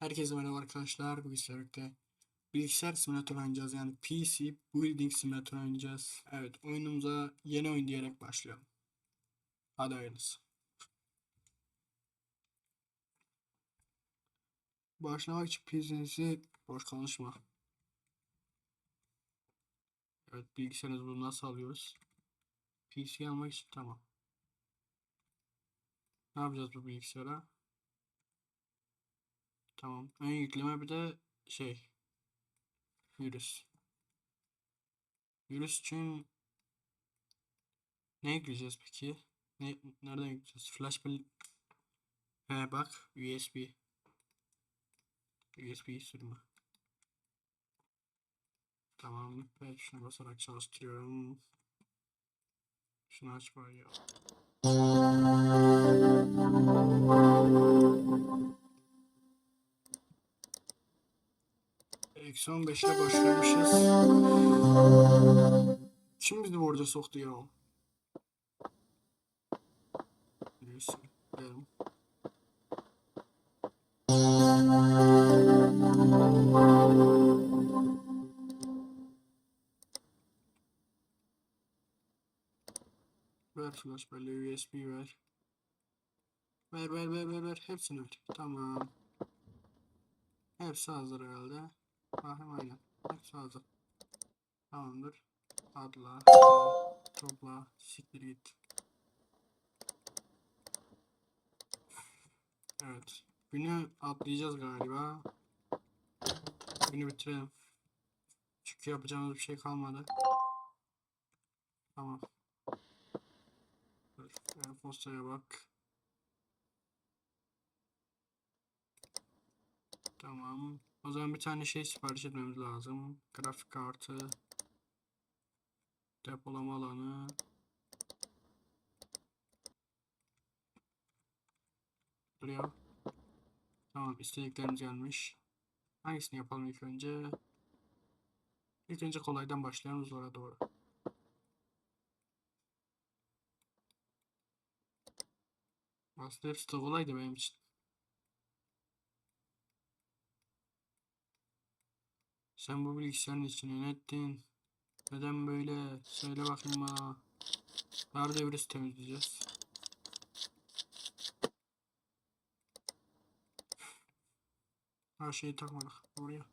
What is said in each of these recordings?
Herkese merhaba arkadaşlar. Bu birlikte bilgisayar simülatör oynayacağız. Yani PC Building Simulator oynayacağız. Evet oyunumuza yeni oyun diyerek başlayalım. Hadi hayırlısı. Başlamak için PC'nizi boş konuşma. Evet bilgisayarınızı bunu nasıl alıyoruz? PC almak için tamam. Ne yapacağız bu bilgisayara? Tamam. Ön yükleme bir de şey. Virüs. Virüs için ne yükleyeceğiz peki? Ne, nereden yükleyeceğiz? Flash bel He bak USB. USB sürümü. Tamam. Ben şuna basarak çalıştırıyorum. Şunu aç bari ya. Eksi 15'e başlamışız. Kim bizi borca soktu ya? Neyse. gidelim. Ver flash belleği, USB ver. Ver ver ver ver ver. Hepsini ver. Tamam. Hepsi hazır herhalde. Bakayım aynen. Hepsi hazır. Tamamdır. Adla. Topla. Siktir git. Evet. Günü atlayacağız galiba. Günü bitirelim. Çünkü yapacağımız bir şey kalmadı. Tamam. Dur. Postaya bak. Tamam. O zaman bir tane şey sipariş etmemiz lazım. Grafik kartı. Depolama alanı. Buraya. Tamam istediklerimiz gelmiş. Hangisini yapalım ilk önce? İlk önce kolaydan başlayalım zora doğru. Aslında hepsi de kolaydı benim için. Sen bu bilgisayarın içine ne ettin? Neden böyle? Söyle bakayım bana. Nerede virüs temizleyeceğiz? Her şeyi takmadık oraya.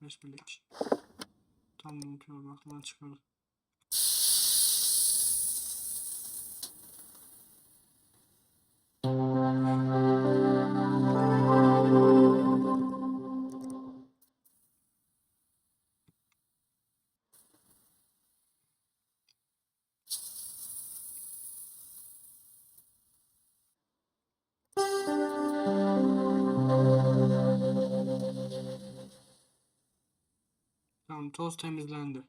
Birleş. Tam unutuyorum aklımdan çıkardım. Tamam toz temizlendi.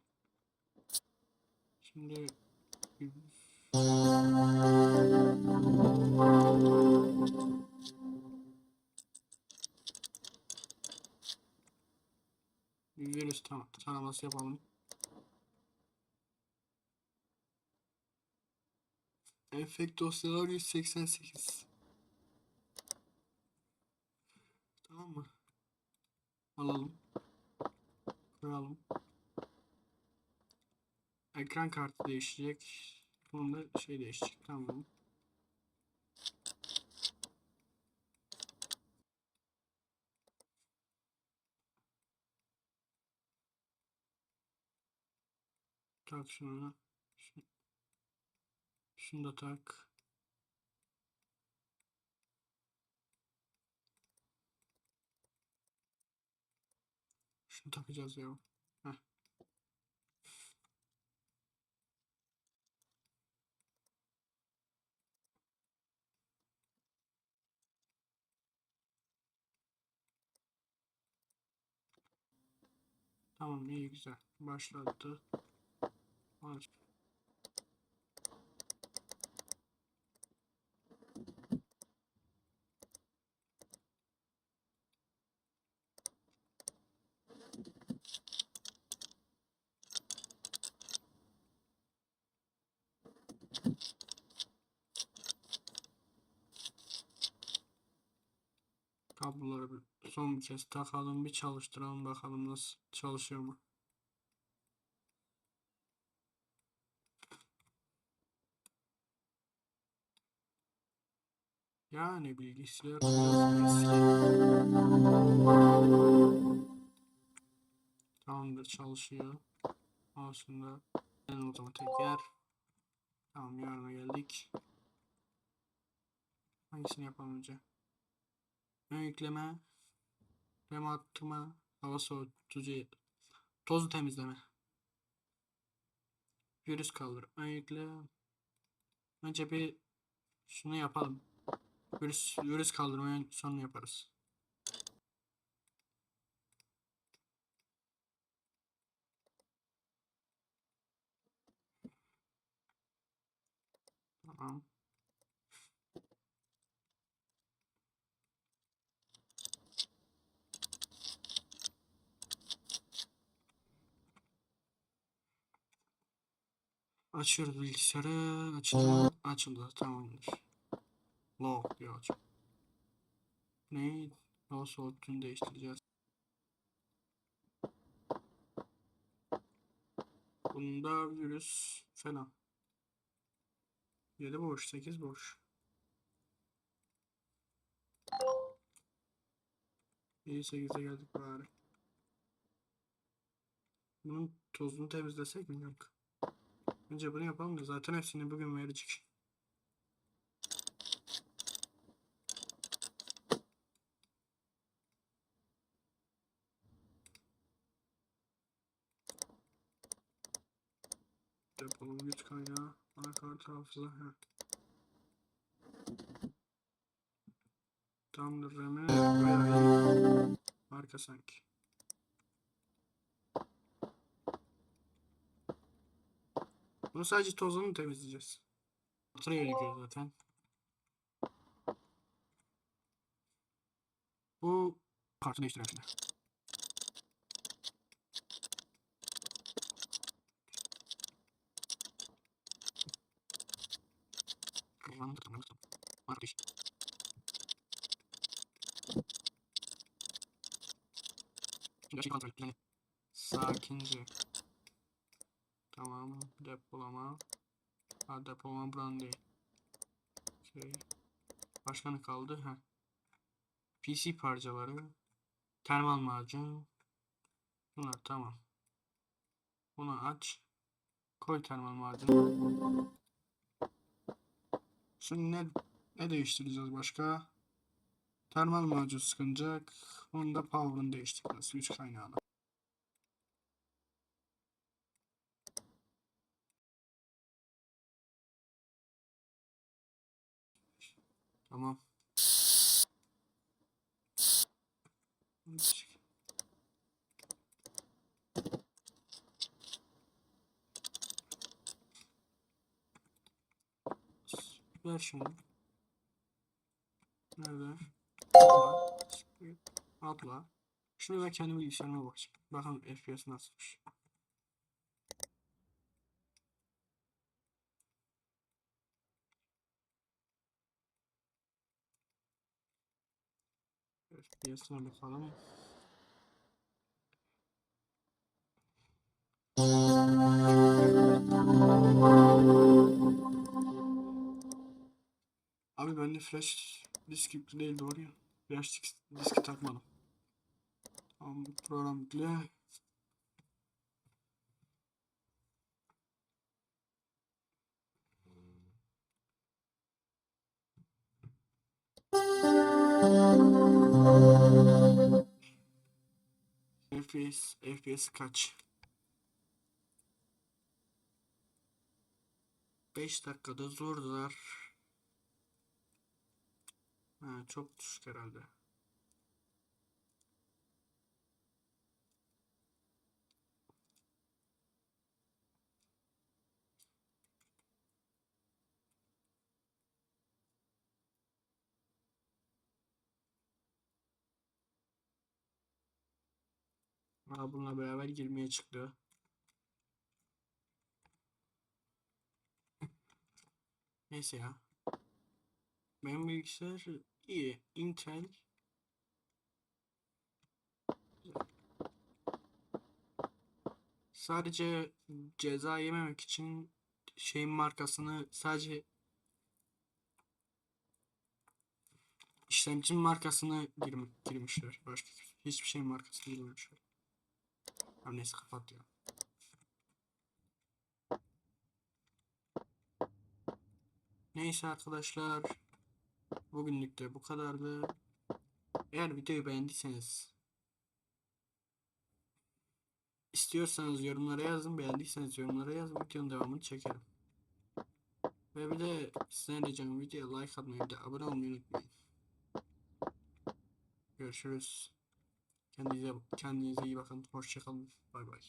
Şimdi virüs tam taraması yapalım. Enfekt dosyalar 188. Tamam mı? Alalım. Koyalım. Ekran kartı değişecek. Bunun da şey değişecek. Tamam. Tak. Şunu, şunu da tak. Şunu takacağız ya. Tamam iyi güzel. Başladı. Aç. Kez takalım bir çalıştıralım bakalım nasıl çalışıyor mu? Yani bilgisayar. Tamamdır çalışıyor. Aslında ben o zaman tekrar. Tamam yarına geldik. Hangisini yapalım önce? Ön yükleme. RAM arttırma. Hava soğutucu. Tozu temizleme. Virüs kaldır. Ön yükle. Önce bir şunu yapalım. Virüs, virüs kaldırmayı sonra yaparız. Tamam. Açıyoruz bilgisayarı. Açıldı. Açıldı. Tamamdır. Low diyor açım. Ne? Hava soğutucunu değiştireceğiz. Bunda virüs falan. 7 boş, 8 boş. İyi 8'e geldik bari. Bunun tozunu temizlesek mi? Yok. Önce bunu yapalım da zaten hepsini bugün verecek. Depolama güç kaynağı, anakart hafıza. Heh. Tamamdır iyi. Harika sanki. Bunu sadece tozunu temizleyeceğiz. Faturaya gidiyor zaten. Bu kartı değiştirelim değiş. Şimdi açıyı kontrol düzenle. Sakince. Tamam. Depolama. Ha depolama buranın değil. Şey. Başka ne kaldı? Ha. PC parçaları. Termal macun. Bunlar tamam. Bunu aç. Koy termal macun. Şimdi ne, ne değiştireceğiz başka? Termal macun sıkınacak. Onun da power'ını değiştireceğiz. Güç kaynağını. Tamam. Ver şunu. Nerede? Atla. Atla. Şunu ben kendi bilgisayarıma bakacağım. Bakalım FPS nasılmış. FPS'ine bakalım. Abi bende flash disk yüklü değil doğru ya. Flash disk, diski takmadım. Tamam bu program yüklü. FPS, FPS kaç? 5 dakikada zorlar. Ha, çok düşük herhalde. Hatta bununla beraber 20'ye çıktı. Neyse ya. Benim bilgisayar iyi. Intel Sadece ceza yememek için şeyin markasını sadece işlemcinin markasını girmişler. Başka hiçbir şeyin markasını girmemişler. Ya neyse kapat ya. Neyse arkadaşlar. Bugünlük de bu kadardı. Eğer videoyu beğendiyseniz istiyorsanız yorumlara yazın. Beğendiyseniz yorumlara yazın. Videonun devamını çekerim. Ve bir de sizden ricam videoya like atmayı ve abone olmayı unutmayın. Görüşürüz. Kendinize, kendinize iyi bakın. Hoşçakalın. Bay bay.